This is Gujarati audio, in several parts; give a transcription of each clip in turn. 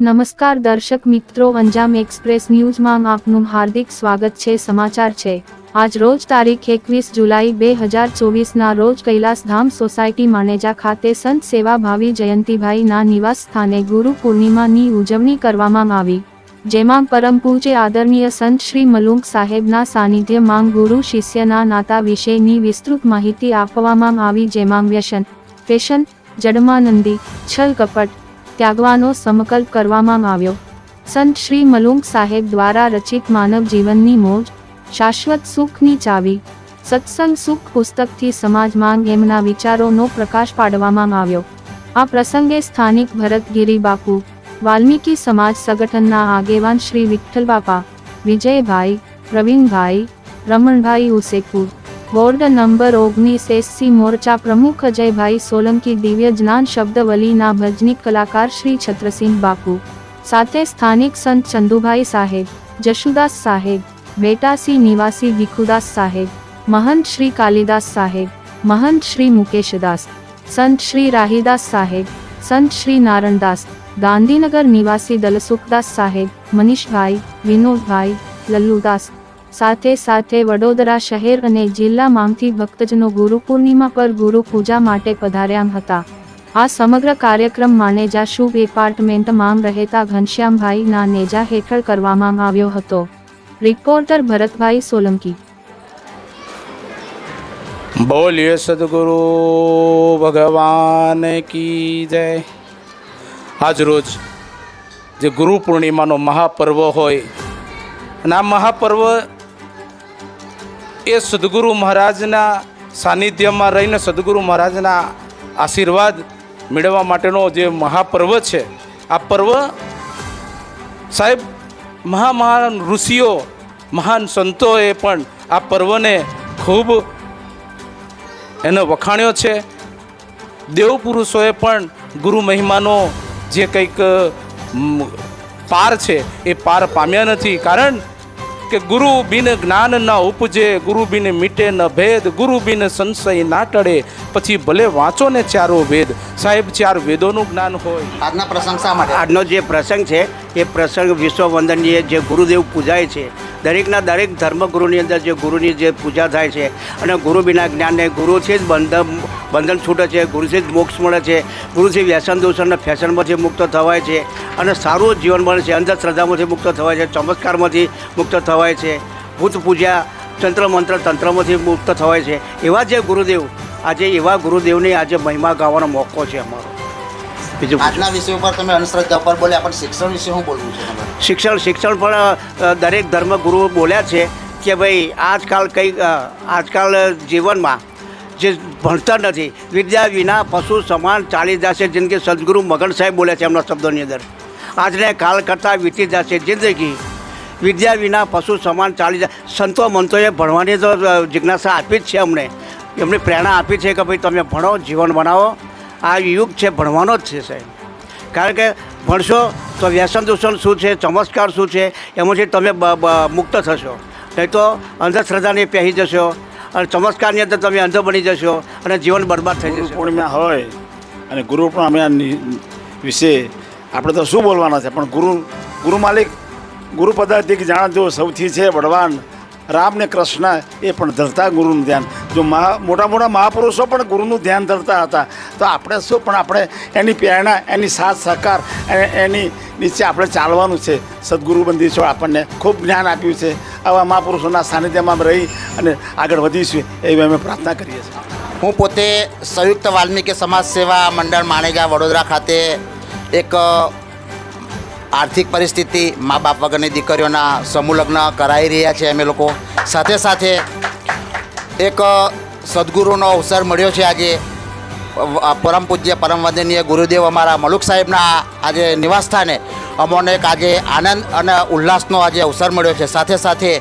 નમસ્કાર દર્શક મિત્રો, અંજામ એક્સપ્રેસ ન્યૂઝમાં આપનું હાર્દિક સ્વાગત છે, સમાચાર છે. આજ રોજ તારીખ એકવીસ જુલાઈ બે હજાર ચોવીસના રોજ કૈલાસધામ સોસાયટી માનેજા ખાતે સંત સેવાભાવી જયંતિભાઈના નિવાસ સ્થાને ગુરુ પૂર્ણિમાની ઉજવણી કરવામાં આવી. જેમાં પરમ પૂજ્ય આદરણીય સંત શ્રી મલુંક સાહેબના સાનિધ્યમાં ગુરુ શિષ્યના નાતા વિશેની વિસ્તૃત માહિતી આપવામાં આવી, જેમાં વ્યસન ફેશન જડમાનંદી છલ કપટ ત્યાગવાનો સંકલ્પ કરવામાં આવ્યો. સંત શ્રી મલુંક સાહેબ દ્વારા રચિત માનવ જીવનની મોજ, શાશ્વત સુખની ચાવી, સત્સંગ સુખ પુસ્તકથી સમાજમાં એમના વિચારોનો પ્રકાશ પાડવામાં આવ્યો. આ પ્રસંગે સ્થાનિક ભરતગીરી બાપુ, વાલ્મીકી સમાજ સંગઠનના આગેવાન શ્રી વિઠ્ઠલ બાપા, વિજયભાઈ, પ્રવીણભાઈ, રમણભાઈ ઉસેકપુર બોર્ડ નંબર ઓગણીસ એસસી મોરચા પ્રમુખ અજયભાઈ સોલંકી દિવ્ય જ્ઞાન શબ્દવલીના ભજનિક કલાકાર શ્રી છત્રસિંહ બાપુ સાથે સ્થાનિક સંત ચંદુભાઈ સાહેબ જશુદાસ સાહેબ બેટાસી નિવાસી ભીખુદાસ સાહેબ મહંત શ્રી કાલિદાસ સાહેબ મહંત શ્રી મુકેશદાસ સંત શ્રી રાહીદાસ સાહેબ સંત શ્રી નારણદાસ ગાંધીનગર નિવાસી દલસુખદાસ સાહેબ મનીષભાઈ વિનોદભાઈ લલ્લુદાસ સાથે સાથે વડોદરા શહેર અને જિલ્લામાંથી ભક્તજનો ગુરુ પૂર્ણિમા પર ગુરુ પૂજા માટે પધાર્યા હતા. આ સમગ્ર કાર્યક્રમ માનેજા શુભ એપાર્ટમેન્ટમાં રહેતા ઘનશ્યામભાઈના નેજા હેઠળ કરવામાં આવ્યો હતો. રિપોર્ટર ભરતભાઈ સોલંકી. બોલીએ સદગુરુ ભગવાન કી જય. આજરોજ જે ગુરુ પૂર્ણિમાનો મહાપર્વ હોય અને આ મહાપર્વ એ સદગુરુ મહારાજના સાનિધ્યમાં રહીને સદગુરુ મહારાજના આશીર્વાદ મેળવવા માટેનો જે મહાપર્વ છે, આ પર્વ સાહેબ મહા મહાન ઋષિઓ, મહાન સંતોએ પણ આ પર્વને ખૂબ એનો વખાણ્યો છે. દેવ પુરુષોએ પણ ગુરુ મહિમાનો જે કંઈક પાર છે એ પાર પામ્યા નથી. કારણ કે ગુરુ બિન જ્ઞાન ન ઉપજે ગુરુ બિન મીટે ન ભેદ ગુરુ બિન સંશય ના ટળે પછી ભલે વાંચો ને ચારો વેદ. સાહેબ ચાર વેદોનું જ્ઞાન હોય. આજના પ્રશંસા માટે? આજનો જે પ્રસંગ છે એ પ્રસંગ વિશ્વ વંદનીય જે ગુરુદેવ પૂજાય છે દરેકના દરેક ધર્મગુરુની અંદર જે ગુરુની જે પૂજા થાય છે અને ગુરુ વિના જ્ઞાનને ગુરુથી જ બંધન બંધન છૂટે છે ગુરુથી જ મોક્ષ મળે છે. ગુરુથી વ્યસન દૂષણને ફેશનમાંથી મુક્ત થવાય છે અને સારું જીવન મળે છે અંધશ્રદ્ધામાંથી મુક્ત થવાય છે ચમત્કારમાંથી મુક્ત થવાય છે. ભૂત પૂજા તંત્ર મંત્ર તંત્રમાંથી મુક્ત થવાય છે. એવા જે ગુરુદેવ આજે એવા ગુરુદેવની આજે મહિમા ગાવાનો મોકો છે અમારો. બીજું. આજના વિષય ઉપર તમે અંધશ્રદ્ધા પર બોલ્યા પણ શિક્ષણ વિશે શું બોલવું છે શિક્ષણ શિક્ષણ પણ દરેક ધર્મગુરુઓ બોલ્યા છે કે ભાઈ આજકાલ કંઈક આજકાલ જીવનમાં જે ભણતા નથી, વિદ્યા વિના પશુ સમાન ચાલી જશે જિંદગી સદગુરુ મગન સાહેબ બોલે છે એમના શબ્દોની અંદર. આજને કાલ કરતાં વીતી જશે જિંદગી. વિદ્યા વિના પશુ સમાન ચાલી જાય સંતો મંતોએ ભણવાની તો જિજ્ઞાસા આપી જ છે અમને. એમને પ્રેરણા આપી છે કે ભાઈ તમે ભણો, જીવન બનાવો. આ યુગ છે, ભણવાનો જ છે સાહેબ. કારણ કે ભણશો તો વ્યસન દૂષણ શું છે, ચમત્કાર શું છે, એમાંથી તમે મુક્ત થશો. નહીં તો અંધશ્રદ્ધાને પહેરી જશો. અને ચમત્કારની અંદર તમે અંધ બની જશો અને જીવન બરબાદ થઈ જશે. પૂર્ણિમા હોય અને ગુરુ પૂર્ણિમા વિશે આપણે તો શું બોલવાના છે? પણ ગુરુ ગુરુ માલિક, ગુરુ પદાર્થિક જાણજો સૌથી છે, બળવાન રામ ને કૃષ્ણ એ પણ ધરતા ગુરુનું ધ્યાન. જો મહા મોટા મોટા મહાપુરુષો પણ ગુરુનું ધ્યાન ધરતા હતા, તો આપણે શું, પણ આપણે એની પ્રેરણા, એની સાથ સહકાર અને એની નીચે આપણે ચાલવાનું છે. સદગુરુ બંદીશો આપણને ખૂબ જ્ઞાન આપ્યું છે. આવા મહાપુરુષોના સાનિધ્યમાં રહી અને આગળ વધીશું, એવી અમે પ્રાર્થના કરીએ છીએ. હું પોતે સંયુક્ત વાલ્મીકી સમાજ સેવા મંડળ માણેગા વડોદરા ખાતે એક આર્થિક પરિસ્થિતિ મા બાપ વગરની દીકરીઓના સમૂહ લગ્ન કરાવી રહ્યા છે અમે લોકો. સાથે સાથે એક સદગુરુનો અવસર મળ્યો છે આજે. પરમ પૂજ્ય, પરમ વંદનીય ગુરુદેવ અમારા મલુક સાહેબના આજે નિવાસસ્થાને. અમોને એક આજે આનંદ અને ઉલ્લાસનો આજે અવસર મળ્યો છે. સાથે સાથે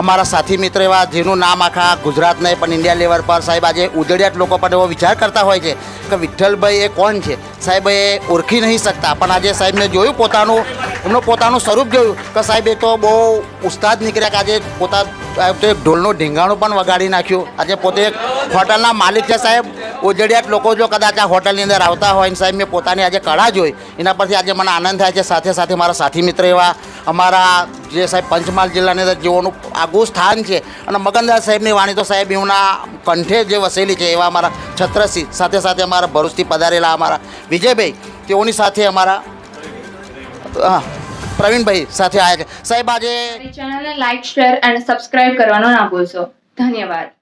અમારા સાથી મિત્ર એવા જેનું નામ આખા ગુજરાત નહીં, પણ ઇન્ડિયા લેવલ પર સાહેબ આજે ઉજળિયાત લોકો પણ એવો વિચાર કરતા હોય છે કે વિઠ્ઠલભાઈ એ કોણ છે? સાહેબ એ ઓળખી નહીં શકતા, પણ આજે સાહેબને જોયું પોતાનું, એમનું પોતાનું સ્વરૂપ જોયું કે સાહેબ એ તો બહુ ઉસ્તાદ નીકળ્યા કે આજે પોતા ઢોલનું ઢીંગાણું પણ વગાડી નાખ્યું. આજે પોતે હોટલના માલિક છે સાહેબ. ઉજળિયાત લોકો જો કદાચ આ હોટલની અંદર આવતા હોય ને સાહેબ મેં પોતાની આજે કળા જોઈ, એના પરથી આજે મને આનંદ થાય છે. સાથે સાથે મારા સાથી મિત્ર એવા અમારા જે સાહેબ પંચમહાલ જિલ્લાની અંદર જેઓનું આગવું સ્થાન છે. અને મગનદાસ સાહેબની વાણી તો સાહેબ એમના કંઠે જે વસેલી છે એવા અમારા છત્રસિંહ, સાથે સાથે અમારા ભરૂચથી પધારેલા અમારા વિજયભાઈ, તેઓની સાથે અમારા, હા, પ્રવીણભાઈ સાથે આવ્યા છે. સાહેબ આજે ચેનલને લાઈક શેર અને સબસ્ક્રાઇબ કરવાનો ના ભૂલશો. ધન્યવાદ.